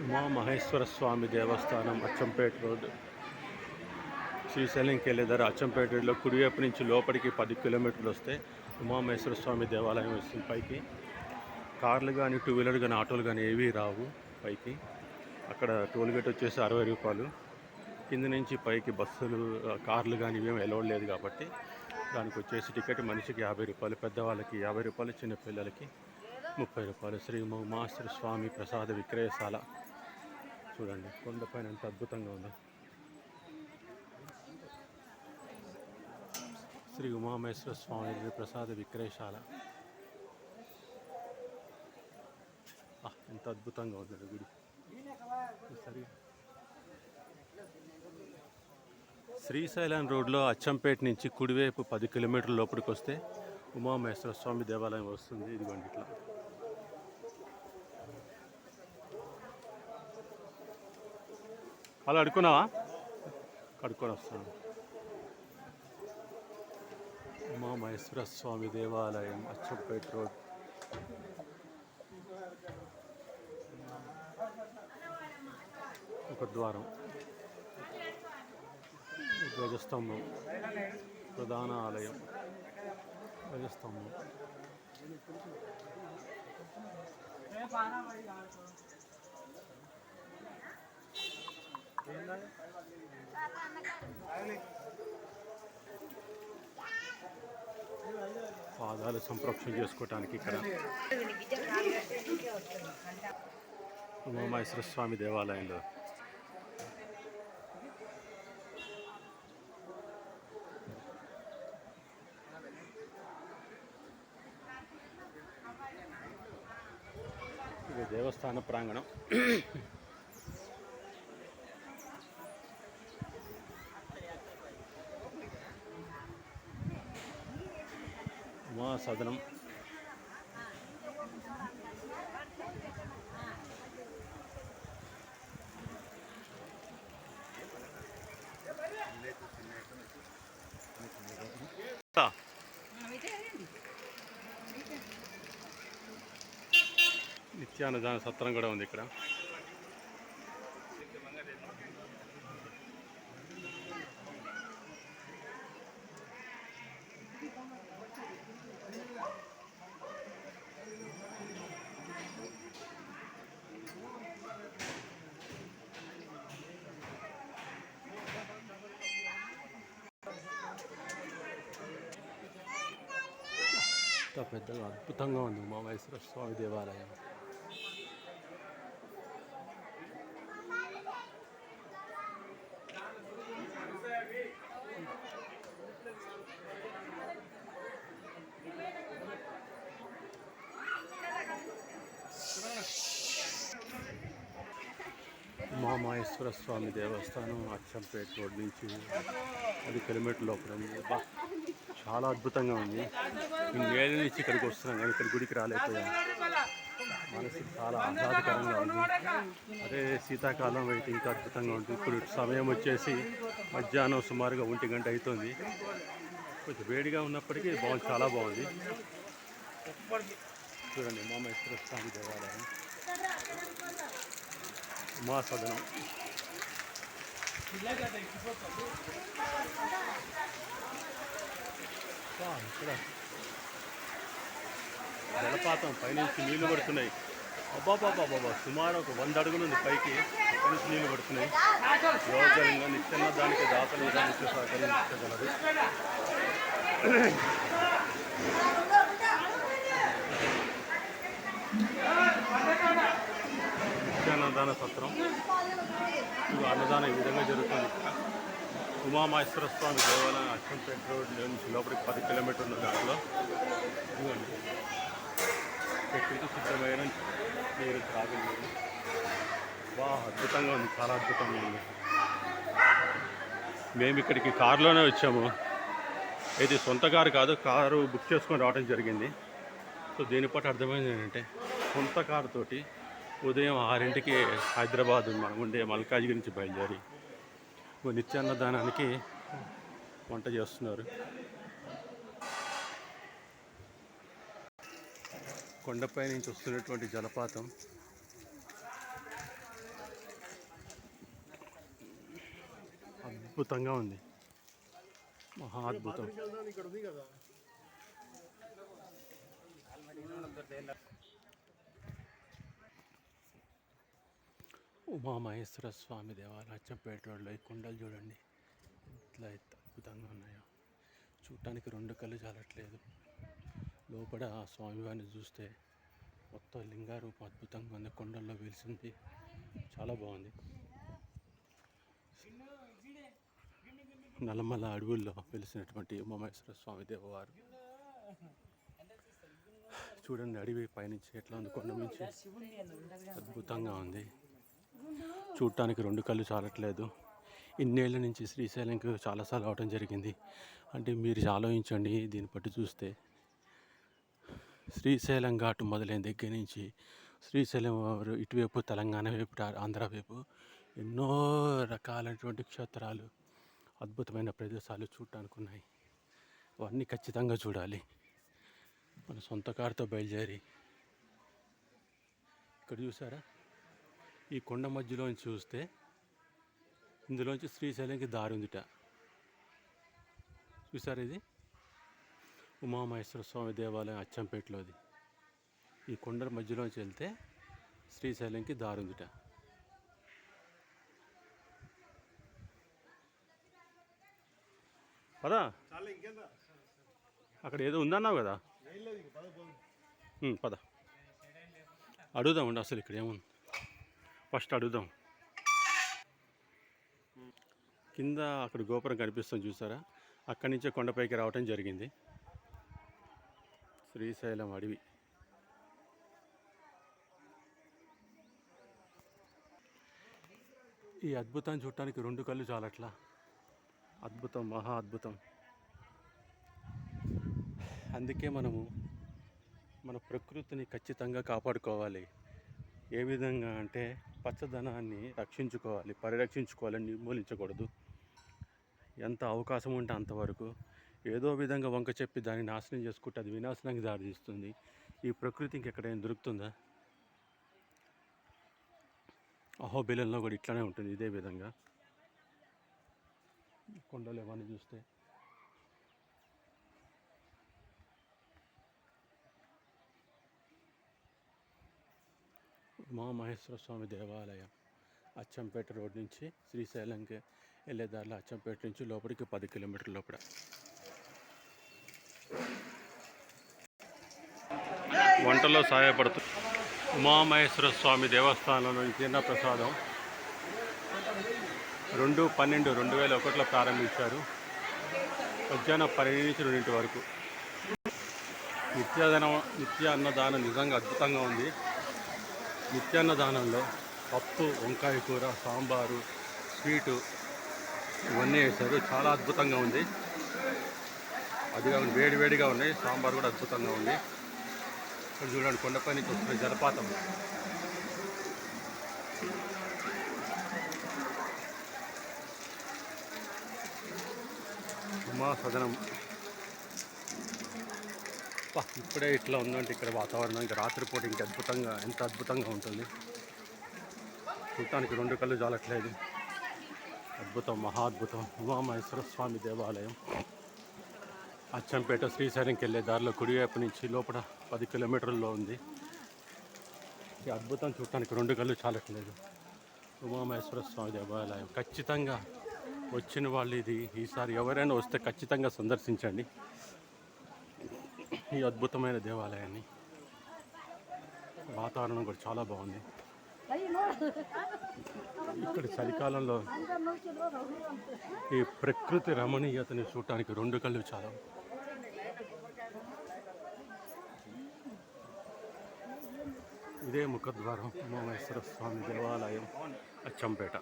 ఉమా మహేశ్వర స్వామి దేవస్థానం అచ్చంపేట రోడ్. శ్రీశైలంకి వెళ్ళేదారు అచ్చంపేట రోడ్లో కుడివైపు నుంచి లోపలికి పది కిలోమీటర్లు వస్తే ఉమామహేశ్వర స్వామి దేవాలయం వస్తుంది పైకి. కార్లు కానీ టూ వీలర్ కానీ ఆటోలు కానీ ఏవి రావు పైకి. అక్కడ టోల్గేట్ వచ్చేసి అరవై రూపాయలు. కింద నుంచి పైకి బస్సులు కార్లు కానీ ఇవేమి ఎలవడ్ లేదు కాబట్టి దానికి వచ్చేసి టికెట్ మనిషికి యాభై రూపాయలు పెద్దవాళ్ళకి యాభై రూపాయలు చిన్నపిల్లలకి ముప్పై రూపాయలు. శ్రీ ఉమాశ్వర స్వామి ప్రసాద విక్రయశాల. చూడండి కొండపైన ఎంత అద్భుతంగా ఉంది. శ్రీ ఉమామేశ్వర స్వామి ప్రసాద విక్రయశాల. ఎంత అద్భుతంగా ఉంది గుడి. సరే శ్రీశైలం రోడ్లో అచ్చంపేట నుంచి కుడివైపు పది కిలోమీటర్ల లోపలికి వస్తే ఉమామేశ్వర స్వామి దేవాలయం వస్తుంది. ఇదిగోండి ఇట్లా. అలా అడుకున్నావా కడుక్కొని వస్తాను. ఉమామహేశ్వర స్వామి దేవాలయం అచ్చంపేట రోడ్. ఒక ద్వారం. ధ్వజస్తంభం. ప్రధాన ఆలయం. ధ్వజస్తంభం. పాదాలు సంప్రోక్షణ చేసుకోవటానికి ఇక్కడ ఉమామహేశ్వర స్వామి దేవాలయంలో. ఇది దేవస్థాన ప్రాంగణం. సదనం. నిత్యాన్నదాన సత్రం కూడా ఉంది ఇక్కడ. ఎంత పెద్దగా అద్భుతంగా ఉంది ఉమామహేశ్వర స్వామి దేవాలయం ఉమామహేశ్వర స్వామి దేవస్థానం అచ్చంపేట రోడ్ నుంచి పది కిలోమీటర్ లోపల ఉంది బా చాలా అద్భుతంగా ఉంది. నేను నుంచి ఇక్కడికి వస్తున్నాం కానీ ఇక్కడ గుడికి రాలేకపోయాను మనసు చాలా ఆహ్లాదకరంగా ఉంది. అదే శీతాకాలం అయితే ఇంకా అద్భుతంగా ఉంటుంది ఇప్పుడు సమయం వచ్చేసి మధ్యాహ్నం సుమారుగా ఒంటి గంట అవుతుంది. కొంచెం వేడిగా ఉన్నప్పటికీ బాగుంది చాలా బాగుంది. చూడండి ఉమామేశ్వర స్వామి దేవాలయం. ఉమా సదనం. ఇక్కడ జలపాతం పైనుంచి నీళ్ళు పడుతున్నాయి. అబ్బాబాబాబా సుమారు ఒక వంద అడుగులు ఉంది పైకి. పైనుంచి నీళ్ళు పడుతున్నాయి. యోగంగా నిత్యన్న దానికి దాతలు నిత్య సహకరించగలదు నిత్యాన్నదాన సత్రం. అన్నదానం ఈ విధంగా జరుగుతుంది. ఇక్కడ ఉమామహేశ్వర స్వామి దేవాలయం అచ్చంపేట రోడ్ నుంచి లోపలికి పది కిలోమీటర్ల దాంట్లో ఇదిగోండి. ప్రకృతి సిద్ధమైన నీరు త్రాగలేదు బాగా బా అద్భుతంగా ఉంది. చాలా అద్భుతంగా ఉంది. మేము ఇక్కడికి కారులోనే వచ్చాము. ఇది సొంత కారు కాదు కారు బుక్ చేసుకొని రావడం జరిగింది. సో దీని అర్థమైంది ఏంటంటే సొంత కారుతోటి ఉదయం ఆరింటికి హైదరాబాద్ మనం ఉండే మల్కాజ్ నుంచి బయలుదేరి నిత్యాన్నదానానికి వంట చేస్తున్నారు. కొండపై నుంచి వస్తున్నటువంటి జలపాతం. అద్భుతంగా ఉంది. మహా అద్భుతం. ఉమామహేశ్వర స్వామి దేవాలయం అచ్చంపేట ఈ కొండలు చూడండి. ఇట్లా అద్భుతంగా ఉన్నాయో. చూడటానికి రెండు కళ్ళు చాలట్లేదు. లోపల ఆ స్వామివారిని చూస్తే మొత్తం లింగారూపం అద్భుతంగా ఉంది. కొండల్లో వెలిసింది. చాలా బాగుంది. నల్లమల్ల అడవుల్లో వెలిసినటువంటి ఉమామహేశ్వర స్వామి దేవవారు. చూడండి అడవి పైనుంచి ఎట్లా ఉంది కొండ నుంచి. అద్భుతంగా ఉంది. చూడటానికి రెండు కళ్ళు చాలట్లేదు. ఇన్నేళ్ళ నుంచి శ్రీశైలంకి చాలాసార్లు అవడం జరిగింది. అంటే మీరు ఆలోచించండి దీన్ని బట్టి చూస్తే. శ్రీశైలం ఘాటు మొదలైన దగ్గర నుంచి శ్రీశైలం వారు ఇటువైపు తెలంగాణ వైపు ఆంధ్ర వైపు ఎన్నో రకాలైనటువంటి క్షేత్రాలు అద్భుతమైన ప్రదేశాలు చూడటానికి ఉన్నాయి. అవన్నీ ఖచ్చితంగా చూడాలి. మన సొంత కారుతో బయలుదేరి. ఇక్కడ చూసారా? ఈ కొండ మధ్యలోంచి చూస్తే ఇందులోంచి శ్రీశైలంకి దారి ఉందిట. చూసారు ఇది? ఉమామహేశ్వర స్వామి దేవాలయం అచ్చంపేటలోది ఈ కొండ మధ్యలోంచి వెళ్తే శ్రీశైలంకి దారి ఉందిట. పదా. అక్కడ ఏదో ఉందన్నావు కదా? పద పద. అడుగుదామండి అసలు ఇక్కడ ఏముంది? ఫస్ట్ అడుగుదాం. కింద అక్కడ గోపురం కనిపిస్తుంది చూసారా? అక్కడి నుంచే కొండపైకి రావటం జరిగింది. శ్రీశైలం అడవి. ఈ అద్భుతాన్ని చూడటానికి రెండు కళ్ళు చాలట్లా? అద్భుతం మహా అద్భుతం. అందుకే మనము మన ప్రకృతిని ఖచ్చితంగా కాపాడుకోవాలి. ఏ విధంగా అంటే పచ్చదనాన్ని రక్షించుకోవాలి పరిరక్షించుకోవాలని నిర్మూలించకూడదు. ఎంత అవకాశం ఉంటే అంతవరకు ఏదో విధంగా వంక చెప్పి దాన్ని నాశనం చేసుకుంటే అది వినాశనానికి దారితీస్తుంది ఈ ప్రకృతి ఇంకెక్కడైనా దొరుకుతుందా? అహోబిలంలో కూడా ఇట్లానే ఉంటుంది ఇదే విధంగా. కొండలు ఏమన్నా చూస్తే. ఉమామహేశ్వర స్వామి దేవాలయం అచ్చంపేట రోడ్ నుంచి శ్రీశైలంకి వెళ్ళే దారిలో అచ్చంపేట నుంచి లోపలికి పది కిలోమీటర్ల లోపల. వంటలో సహాయపడుతూ ఉమామహేశ్వర స్వామి దేవస్థానంలో తిన్న ప్రసాదం రెండు పన్నెండు రెండు వేల ఒకటిలో ప్రారంభించారు. మధ్యాహ్నం పన్నెండు నుంచి రెండింటి వరకు. నిత్యాదన నిత్య అన్నదానం నిజంగా అద్భుతంగా ఉంది. నిత్యాన్నదానంలో పప్పు వంకాయ కూర సాంబారు స్వీటు ఇవన్నీ వేశారు. చాలా అద్భుతంగా ఉంది. అది కాకుండా వేడి వేడిగా ఉన్నాయి. సాంబార్ కూడా అద్భుతంగా ఉంది. ఇక్కడ చూడండి కొండపై నుంచి వస్తున్న జలపాతం. ఉమా సదనం ఇప్పుడే ఇట్లా ఉందంటే ఇక్కడ వాతావరణం ఇంకా రాత్రిపూట ఇంకా అద్భుతంగా ఎంత అద్భుతంగా ఉంటుంది. చూడటానికి రెండు కళ్ళు చాలట్లేదు అద్భుతం మహా అద్భుతం. ఉమామహేశ్వర స్వామి దేవాలయం. అచ్చంపేట శ్రీశైలంకి వెళ్ళే దారిలో కుడివైపు నుంచి లోపల పది కిలోమీటర్లలో ఉంది. ఈ అద్భుతం చూడటానికి రెండు కళ్ళు చాలట్లేదు ఉమామహేశ్వర స్వామి దేవాలయం. ఖచ్చితంగా వచ్చిన వాళ్ళు ఇది ఈసారి ఎవరైనా వస్తే ఖచ్చితంగా సందర్శించండి. ఈ అద్భుతమైన దేవాలయాన్ని. వాతావరణం కూడా చాలా బాగుంది. ఇక్కడ చలికాలంలో ఈ ప్రకృతి రమణీయతని చూడటానికి రెండు కళ్ళు చాలా. ఇదే ముఖద్వారం ఉమామేశ్వర స్వామి దేవాలయం అచ్చంపేట.